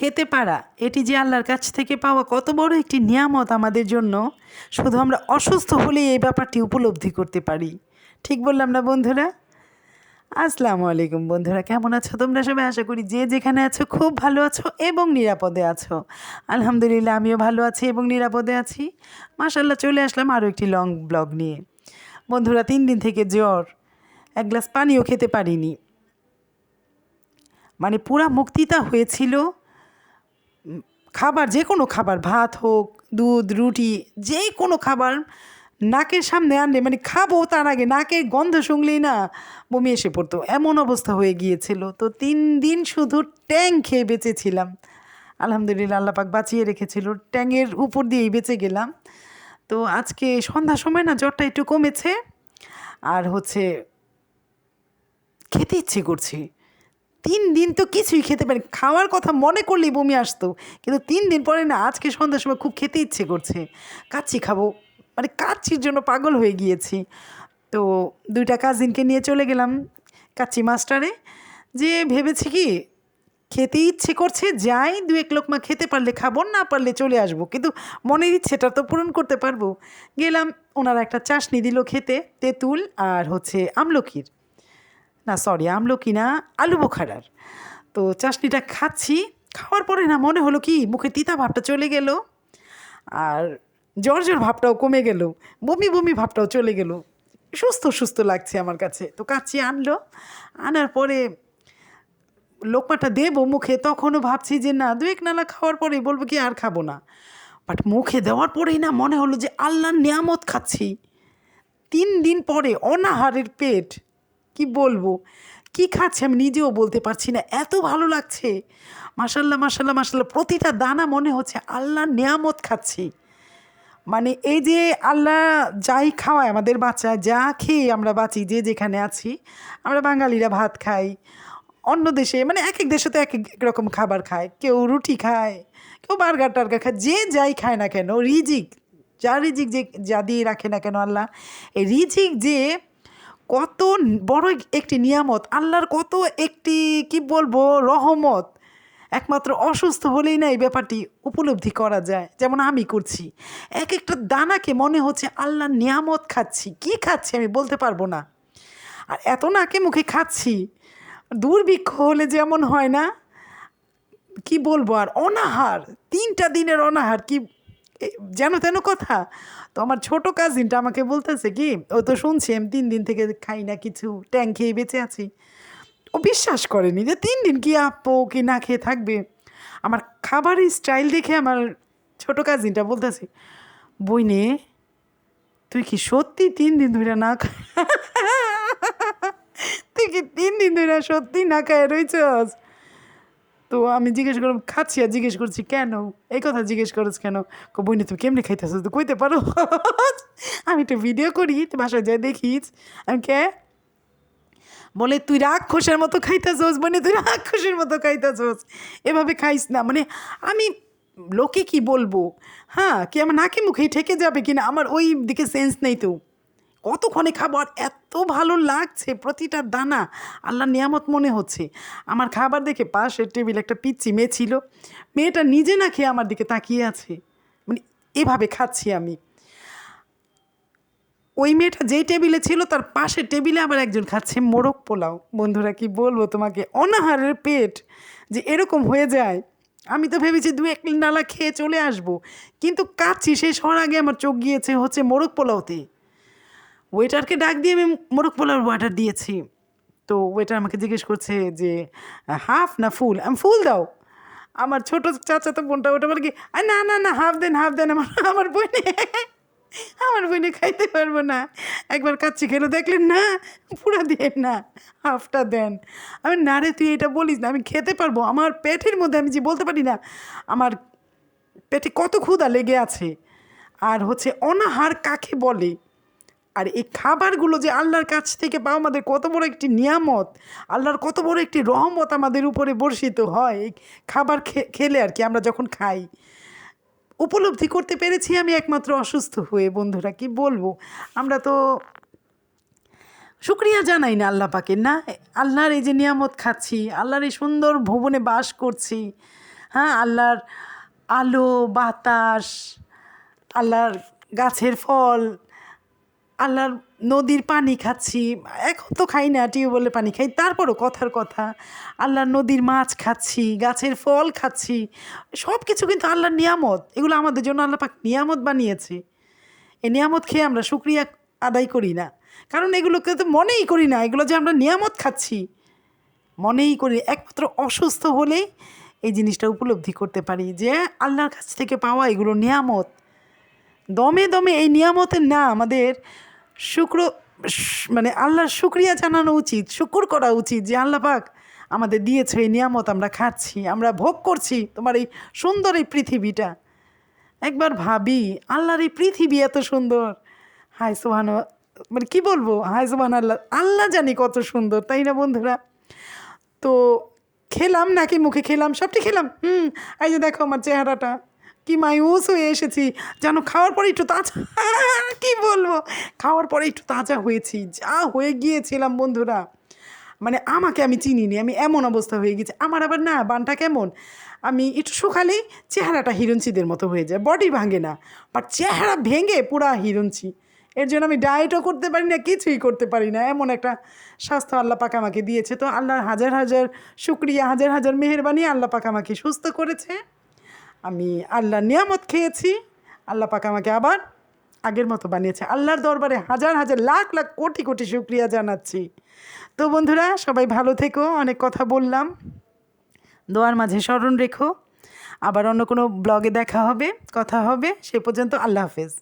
খেতে পারা, এটি যে আল্লাহর কাছ থেকে পাওয়া কত বড় একটি নিয়ামত আমাদের জন্য, শুধু আমরা অসুস্থ হলেই এই ব্যাপারটি উপলব্ধি করতে পারি। ঠিক বললাম না বন্ধুরা? আসসালামু আলাইকুম বন্ধুরা, কেমন আছো তোমরা সবাই? আশা করি যে যেখানে আছো খুব ভালো আছো এবং নিরাপদে আছো। আলহামদুলিল্লাহ, আমিও ভালো আছি এবং নিরাপদে আছি। মাশাল্লাহ চলে আসলাম আরও একটি লং ব্লগ নিয়ে। বন্ধুরা, তিন দিন থেকে জ্বর, এক গ্লাস পানিও খেতে পারিনি। মানে পুরা মুক্তিতা হয়েছিল খাবার, যে কোনো খাবার, ভাত হোক, দুধ, রুটি, যে কোনো খাবার নাকের সামনে আনলে মানে খাব তার আগে নাকের গন্ধ শুনলেই না বমি এসে পড়তো। এমন অবস্থা হয়ে গিয়েছিল। তো তিন দিন শুধু ট্যাং খেয়ে বেঁচেছিলাম। আলহামদুলিল্লাহ আল্লাপাক বাঁচিয়ে রেখেছিল। ট্যাংয়ের উপর দিয়েই বেঁচে গেলাম। তো আজকে সন্ধ্যার সময় না জ্বরটা একটু কমেছে। আর হচ্ছে খেতে ইচ্ছে করছে। তিন দিন তো কিছুই খেতে পারি খাওয়ার কথা মনে করলেই বমি আসতো। কিন্তু তিন দিন পরে না, আজকে সন্ধ্যার সময় খুব খেতে ইচ্ছে করছে। কাচ্চি খাব। মানে কাচ্চির জন্য পাগল হয়ে গিয়েছি। তো দুইটা কাজিনকে নিয়ে চলে গেলাম কাচ্চি মাস্টারে। যে ভেবেছি কি, খেতে ইচ্ছে করছে, যাই দু এক লোকমা খেতে পারলে খাব, না পারলে চলে আসব। কিন্তু মনের ইচ্ছেটা তো পূরণ করতে পারব। গেলাম, ওনারা একটা চাশনি দিল খেতে, তেঁতুল আর হচ্ছে আমলকির। না সরি আমলকি না আলু বোখারার। তো চাশনিটা খাচ্ছি, খাওয়ার পরে না মনে হলো কি, মুখে তিতা ভাবটা চলে গেল। আর জ্বর জ্বর ভাবটাও কমে গেল, বমি বমি ভাবটাও চলে গেল। সুস্থ সুস্থ লাগছে আমার কাছে। তো কাচ্চি আনলো, আনার পরে লোকমাটা দেবো মুখে, তখনও ভাবছি যে না দু এক নালা খাওয়ার পরেই বলব কি, আর খাব না। বাট মুখে দেওয়ার পরেই না মনে হলো যে আল্লাহর নিয়ামত খাচ্ছি। তিন দিন পরে অনাহারের পেট কি বলব? কি খাচ্ছে আমি নিজেও বলতে পারছি না। এত ভালো লাগছে। মাসাল্লাহ মাসাল্লাহ মাসাল্লাহ প্রতিটা দানা মনে হচ্ছে আল্লাহর নিয়ামত খাচ্ছি। মানে এই যে আল্লাহ যাই খাওয়ায় আমাদের বাচ্চা যা খেয়ে আমরা বাঁচি, যে যেখানে আছি, আমরা বাঙালিরা ভাত খাই। অন্য দেশে মানে এক এক দেশে তো এক এক রকম খাবার খায়। কেউ রুটি খায়, কেউ বার্গার টার্গার খায়, যে যাই খায় না কেন, রিজিক, যা রিজিক যে, যা দিয়ে রাখে না কেন আল্লাহ, এই রিজিক যে কত বড় একটি নিয়ামত, আল্লাহর কত একটি, কি বলব, রহমত। একমাত্র অসুস্থ হলেই না এই ব্যাপারটি উপলব্ধি করা যায়। যেমন আমি করছি। এক একটা দানাকে মনে হচ্ছে আল্লাহর নিয়ামত খাচ্ছি। কি খাচ্ছি আমি বলতে পারব না। আর এত নাকে মুখে খাচ্ছি। দুর্ভিক্ষ হলে যেমন হয় না, কি বলব আর অনাহার, তিনটা দিনের অনাহার, কি যেন তেন কথা। তো আমার ছোট কাজিনটা আমাকে বলতেছে কি, ও তো শুনছি, আমি তিন দিন থেকে খাই না, কিছু ট্যাং খেয়ে বেঁচে আছি। ও বিশ্বাস করেনি যে তিন দিন কি আপো কি না খেয়ে থাকবে। আমার খাবারের স্টাইল দেখে আমার ছোট কাজিনটা বলতেছে, বইনে, তুই কি সত্যি তিন দিন ধরে না তুই কি তিন দিন ধরে সত্যি না খায় রয়েছস তো আমি জিজ্ঞেস করলাম, খাচ্ছি আর জিজ্ঞেস করছি কেন? এই কথা জিজ্ঞেস করছ কেন? বইনে, তুমি কেমনি খাইতেছো? তো কইতে পারো। আমি একটু ভিডিও করি, তো বাসায় যাই দেখিস আমি কে? বলে, তুই রাক্ষসের মতো খাইতেছোস মানে তুই রাক্ষসের মতো খাইতেছোস। এভাবে খাইস না মানে আমি লোকে কি বলব? হ্যাঁ কি আমার নাকে মুখেই ঠেকে যাবে কিনা? আমার ওই দিকে সেন্স নেই তো। কতক্ষণে খাব আর এত ভালো লাগছে প্রতিটা দানা। আল্লাহ নিয়ামত মনে হচ্ছে। আমার খাবার দেখে পাশের টেবিল একটা পিচ্ছি মেয়ে ছিল। মেয়েটা নিজে না খেয়ে আমার দিকে তাকিয়ে আছে। মানে এভাবে খাচ্ছি আমি। ওই মেয়েটা যেই টেবিলে ছিল তার পাশের টেবিলে আবার একজন খাচ্ছে মোরগ পোলাও। বন্ধুরা, কি বলব তোমাকে? অনাহারের পেট যে এরকম হয়ে যায়। আমি তো ভেবেছি দু এক নালা খেয়ে চলে আসব। কিন্তু কাচ্ছি শেষ হওয়ার আগে আমার চোখ গিয়েছে হচ্ছে মোরগ পোলাওতে। ওয়েটারকে ডাক দিয়ে আমি মোরগ পোলাওর ওয়াটার দিয়েছি। তো ওয়েটার আমাকে জিজ্ঞেস করছে যে হাফ না ফুল আমি ফুল দাও। আমার ছোট চাচা তো বোনটা ওটা বলে কি, "আরে না না না হাফ দেন হাফ দেন, আমার আমার বোনে আমার বোনে খাইতে পারব না। একবার কাচ্চি খেলো, দেখলেন না, পুরা দিয়ে না হাফটা দেন। আমি, না রে, তুই এটা বলিস না, আমি খেতে পারব। আমার পেটের মধ্যে আমি যে বলতে পারি না, আমার পেটে কত ক্ষুধা লেগে আছে। আর হচ্ছে অনাহার কাকে বলে? আর এই খাবারগুলো যে আল্লাহর কাছ থেকে পাওয়া আমাদের কত বড় একটি নিয়ামত, আল্লাহর কত বড় একটি রহমত আমাদের উপরে বর্ষিত হয় খাবার খেলে আর কি আমরা যখন খাই। উপলব্ধি করতে পেরেছি আমি একমাত্র অসুস্থ হয়ে, বন্ধুরা, কি বলব? আমরা তো শুক্রিয়া জানাই না আল্লাহ পাকে না? আল্লাহর এই যে নিয়ামত খাচ্ছি, আল্লাহর এই সুন্দর ভবনে বাস করছি হ্যাঁ? আল্লাহর আলো, বাতাস, আল্লাহর গাছের ফল আল্লাহর নদীর পানি খাচ্ছি, এখন তো খাই না, টিউবওয়েলের পানি খাই, তারপরও কথার কথা। আল্লাহর নদীর মাছ খাচ্ছি, গাছের ফল খাচ্ছি সব কিছু কিন্তু আল্লাহর নিয়ামত। এগুলো আমাদের জন্য আল্লাহ পাক নিয়ামত বানিয়েছে। এই নিয়ামত খেয়ে আমরা শুক্রিয়া আদায় করি না। কারণ এগুলোকে তো মনেই করি না, এগুলো যে আমরা নিয়ামত খাচ্ছি। মনেই করি একমাত্র অসুস্থ হলেই এই জিনিসটা উপলব্ধি করতে পারি যে আল্লাহর কাছ থেকে পাওয়া এগুলো নিয়ামত। দমে দমে এই নিয়ামতের না আমাদের শুক্র মানে আল্লাহর শুক্রিয়া জানানো উচিত, শুকুর করা উচিত যে আল্লাহ পাক আমাদের দিয়েছে, এই নিয়ামত আমরা খাচ্ছি, আমরা ভোগ করছি তোমার এই সুন্দর এই পৃথিবীটা। একবার ভাবি, আল্লাহর এই পৃথিবী এত সুন্দর। হাই সোহান মানে কি বলব? হাই সোহান আল্লাহ আল্লাহ জানি কত সুন্দর, তাই না বন্ধুরা? তো খেলাম নাকি মুখে খেলাম? সবটি খেলাম। হুম, এই যে দেখো আমার চেহারাটা। কি মায়ুস হয়ে এসেছি। যেন খাওয়ার পরে একটু তাজা কি বলব? খাওয়ার পরে একটু তাজা হয়েছি, যা হয়ে গিয়েছিলাম বন্ধুরা। মানে আমাকে আমি চিনিনি, আমি এমন অবস্থা হয়ে গেছে। আমার আবার না, বানটা কেমন? আমি একটু শুকালেই চেহারাটা হিরঞ্চিদের মতো হয়ে যায় বডি ভাঙে না। বাট চেহারা ভেঙে পুরা হিরঞ্চি এর জন্য আমি ডায়েটও করতে পারি না, কিছুই করতে পারি না। এমন একটা স্বাস্থ্য আল্লাহ পাক আমাকে দিয়েছে। তো আল্লাহর হাজার হাজার শুক্রিয়া, হাজার হাজার মেহরবানি আল্লাহ পাক আমাকে সুস্থ করেছে। আমি আল্লাহ নিয়ামত খেয়েছি, আল্লাহ পাক আমাকে আবার আগের মতো বানিয়েছে। আল্লাহর দরবারে হাজার হাজার লাখ লাখ কোটি কোটি শুক্রিয়া জানাচ্ছি। তো বন্ধুরা, সবাই ভালো থেকো, অনেক কথা বললাম। দোয়ার মাঝে স্মরণ রেখো। আবার অন্য কোনো ব্লগে দেখা হবে, কথা হবে, সে পর্যন্ত আল্লাহ হাফেজ।